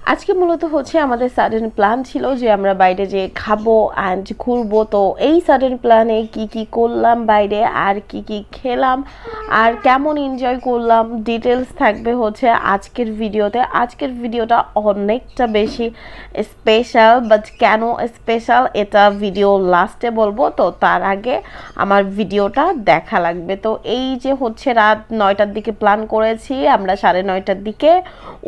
আজকে মূলত হচ্ছে আমাদের সাডেন প্ল্যান ছিল যে আমরা বাইরে যে খাব অ্যান্ড ঘুরবো। তো এই সাডেন প্ল্যানে কি কি করলাম বাইরে, আর কি কি খেলাম, আর কেমন এনজয় করলাম ডিটেলস থাকবে হচ্ছে আজকের ভিডিওতে। আজকের ভিডিওটা অনেকটা বেশি স্পেশাল বাট কেন স্পেশাল এটা ভিডিও লাস্টে বলব। তো তার আগে আমার ভিডিওটা দেখা লাগবে। তো এই যে হচ্ছে রাত নয়টার দিকে প্ল্যান করেছি, আমরা সাড়ে নয়টার দিকে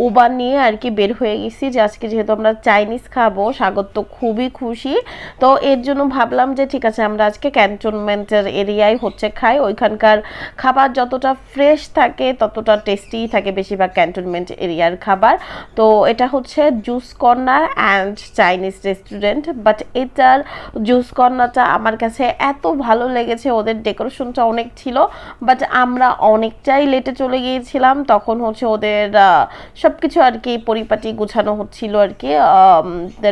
উবার নিয়ে আর কি বের হয়ে গেছি যে আজকে যেহেতু আমরা চাইনিজ খাব, স্বাগত তো খুবই খুশি। তো এর জন্য ভাবলাম যে ঠিক আছে, আমরা আজকে ক্যান্টনমেন্টের এরিয়ায় হচ্ছে খাই। ওইখানকার খাবার যতটা ফ্রেশ থাকে, ততটা টেস্টি থাকে বেশিরভাগ ক্যান্টনমেন্ট এরিয়ার খাবার। তো এটা হচ্ছে juice corner and Chinese restaurant but এটার জুস কর্নারটা আমার কাছে এত ভালো লেগেছে, ওদের ডেকোরেশনটা অনেক ছিল। বাট আমরা অনেকটাই লেটে চলে গিয়েছিলাম, তখন হচ্ছে ওদের সব কিছু আর কি পরিপাটি গুছানো হচ্ছিল আর কি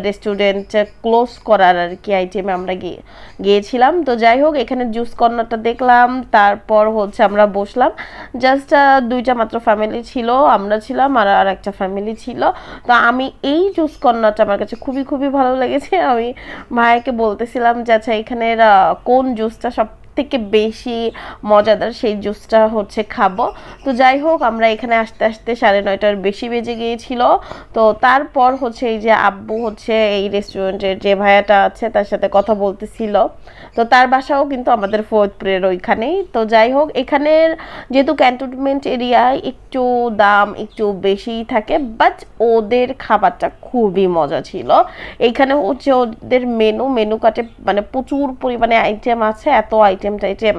রেস্টুরেন্ট ক্লোজ করার আর কি আইটেমে আমরা গিয়ে, গিয়েছিলাম। তো যাই হোক, এখানে জুস কর্নারটা দেখলাম, তারপর হচ্ছে আমরা বসলাম। জাস্ট দুইটা মাত্র ফ্যামিলি ছিল, আমরা ছিলাম আর আর একটা ফ্যামিলি ছিল। তো আমি এই জুস কর্নারটা আমার কাছে খুবই খুবই ভালো লেগেছে। আমি ভাইয়াকে বলতেছিলাম যে আচ্ছা এখানের কোন জুসটা সব থেকে বেশি মজাদার সেই জুসটা হচ্ছে খাব। তো যাই হোক, আমরা এখানে আসতে আসতে সাড়ে নয়টার বেশি বেজে গিয়েছিল। তো তারপর হচ্ছে এই যে আব্বু হচ্ছে এই রেস্টুরেন্টের যে ভাইয়াটা আছে, তার সাথে কথা বলতেছিল। তো তার বাসাও কিন্তু আমাদের ফরিদপুরের ওইখানেই। তো যাই হোক, এখানের যেহেতু ক্যান্টনমেন্ট এরিয়ায় একটু দাম একটু বেশিই থাকে বাট ওদের খাবারটা খুবই মজা ছিল। এইখানে হচ্ছে ওদের মেনু মেনু কাটে মানে প্রচুর পরিমাণে আইটেম আছে, এত আইটেম টাইটেম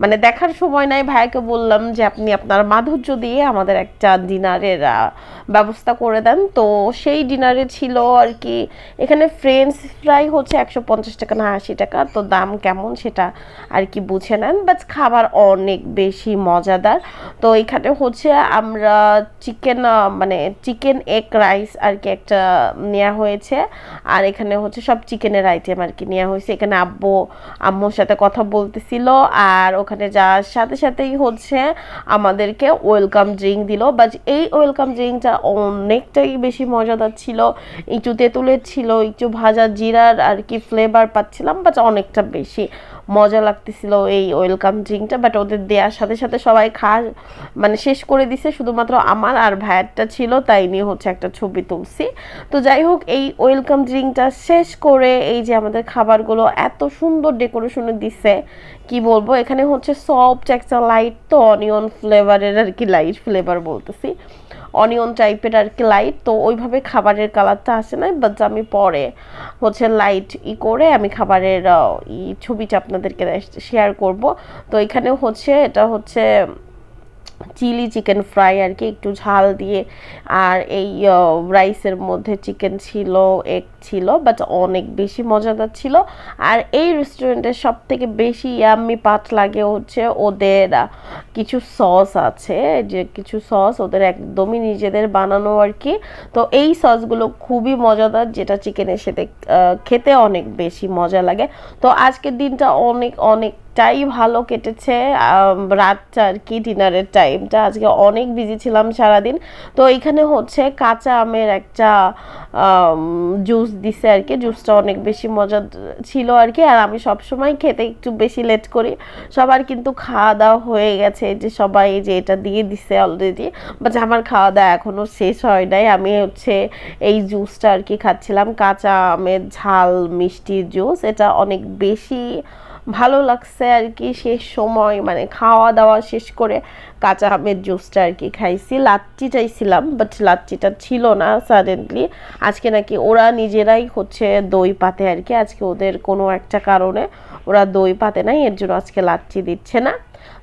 মানে দেখার সময় নাই ভাইকে বললাম যে, আপনি আপনার মাধুর্য দিয়ে আমাদের একটা ডিনারের ব্যবস্থা করে দেন। তো সেই ডিনারে ছিল আর কি, এখানে ফ্রেঞ্চ ফ্রাই হচ্ছে একশো পঞ্চাশ টাকা না আশি টাকা, তো দাম কেমন সেটা আর কি বুঝে নেন বাট খাবার অনেক বেশি মজাদার। তো এখানে হচ্ছে আমরা চিকেন মানে চিকেন এগ রাইস আর কি একটা নেওয়া হয়েছে, আর এখানে হচ্ছে সব চিকেনের আইটেম আর কি নেওয়া হয়েছে। এখানে আব্বু, আম্মুর সাথে কথা বলতেছিল আর ওখানে যাওয়ার সাথে সাথেই হচ্ছে আমাদেরকে ওয়েলকাম ড্রিঙ্ক দিল। বাট এই ওয়েলকাম ড্রিঙ্কটা অনেকটাই বেশি মজাদার ছিল। একটু তেঁতুলের ছিল, একটু ভাজা জিরার আর কি ফ্লেভার পাচ্ছিলাম বাট অনেকটা বেশি মজা লাগতেছিল এই ওয়েলকাম ড্রিঙ্কটা বাট ওদের দেওয়ার সাথে সাথে সবাই খা মানে শেষ করে দিছে, শুধুমাত্র আমার আর ভাইয়ারটা ছিল, তাই নিয়ে হচ্ছে একটা ছবি তুলছি। তো যাই হোক, এই ওয়েলকাম ড্রিঙ্কটা শেষ করে এই যে আমাদের খাবারগুলো এত সুন্দর ডেকোরেশনে দিছে কি বলব, এখানে হচ্ছে সফট একটা লাইট তো অনিয়ন ফ্লেভারের আর কি লাইট ফ্লেভার বলতেছি। অনিয়ন টাইপের আর কি লাইট তো ওইভাবে খাবারের কালারটা আসে না বাট আমি পরে হচ্ছে লাইট ই করে আমি খাবারের ই ছবিটা আপনাদেরকে শেয়ার করব। তো এখানে হচ্ছে, এটা হচ্ছে চিলি চিকেন ফ্রাই আর কি একটু ঝাল দিয়ে। আর এই রাইসের মধ্যে চিকেন ছিল এগ ছিল বাট অনেক বেশি মজাদার ছিল। আর এই রেস্টুরেন্টের সব থেকে বেশি ইয়াম্মি পাট লাগে হচ্ছে ওদের কিছু সস আছে, যে কিছু সস ওদের একদমই নিজেদের বানানো আর কি তো এই সসগুলো খুবই মজাদার, যেটা চিকেনের সাথে খেতে অনেক বেশি মজা লাগে। তো আজকের দিনটা অনেক অনেক টাই ভালো কেটেছে রাতটা আর কি, ডিনারের টাইমটা। আজকে অনেক বিজি ছিলাম সারাদিন। তো এখানে হচ্ছে কাঁচা আমের একটা জুস দিছে আর কি। জুসটা অনেক বেশি মজা ছিল আর কি। আর আমি সবসময় খেতে একটু বেশি লেট করি। সবার কিন্তু খাওয়া দাওয়া হয়ে গেছে। যে সবাই যে এটা দিয়ে দিছে অলরেডি বাট আমার খাওয়া দাওয়া এখনও শেষ হয় নাই। আমি হচ্ছে এই জুসটা আর কি খাচ্ছিলাম। কাঁচা আমের ঝাল মিষ্টির জুস এটা অনেক বেশি ভালো লাগছে আর কি, শেষ সময় মানে খাওয়া দাওয়া শেষ করে কাঁচা আমের জুসটা আর কি খাইছি। লাচ্চি চাইছিলাম বাট লাচ্চিটা ছিল না সাডেনলি আজকে নাকি ওরা নিজেরাই হচ্ছে দই পাতে আর কি, আজকে ওদের কোনো একটা কারণে ওরা দই পাতে নাই, এর জন্য আজকে লাচ্চি দিচ্ছে না।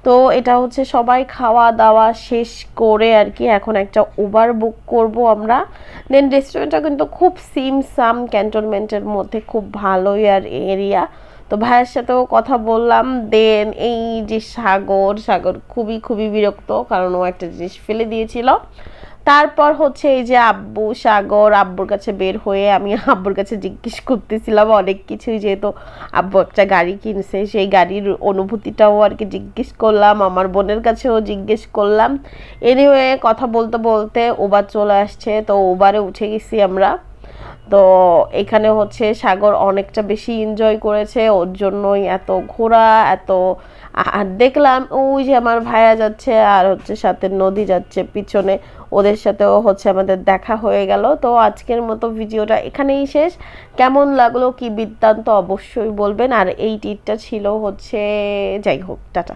তো এটা হচ্ছে সবাই খাওয়া দাওয়া শেষ করে আর কি, এখন একটা উবার বুক করব আমরা। দেন রেস্টুরেন্টটা কিন্তু খুব সিম সাম ক্যান্টনমেন্টের মধ্যে খুব ভালোই আর এরিয়া তো ভাইয়ের সাথেও কথা বললাম দেন এই যে সাগর সাগর খুবই খুবই বিরক্ত কারণ ও একটা জিনিস ফেলে দিয়েছিল। তারপর হচ্ছে এই যে আব্বু, সাগর, আব্বুর কাছে বের হয়ে আমি আব্বুর কাছে জিজ্ঞেস করতেছিলাম অনেক কিছুই, যেহেতু আব্বু একটা গাড়ি কিনছে, সেই গাড়ির অনুভূতিটাও আর কি জিজ্ঞেস করলাম, আমার বোনের কাছেও জিজ্ঞেস করলাম। এনিওয়ে কথা বলতে বলতে ওবার চলে আসছে, তো ওবারে উঠে গেছি আমরা। তো এখানে হচ্ছে সাগর অনেকটা বেশি এনজয় করেছে, ওর জন্যই এত ঘোরা, এত, আর দেখলাম ওই যে আমার ভাইয়া যাচ্ছে আর হচ্ছে সাথে নদী যাচ্ছে পিছনে, ওদের সাথেও হচ্ছে আমাদের দেখা হয়ে গেল। তো আজকের মতো ভিডিওটা এখানেই শেষ। কেমন লাগল কি বৃত্তান্ত অবশ্যই বলবেন। আর এই টিটটা ছিল হচ্ছে, যাই হোক, টাটা।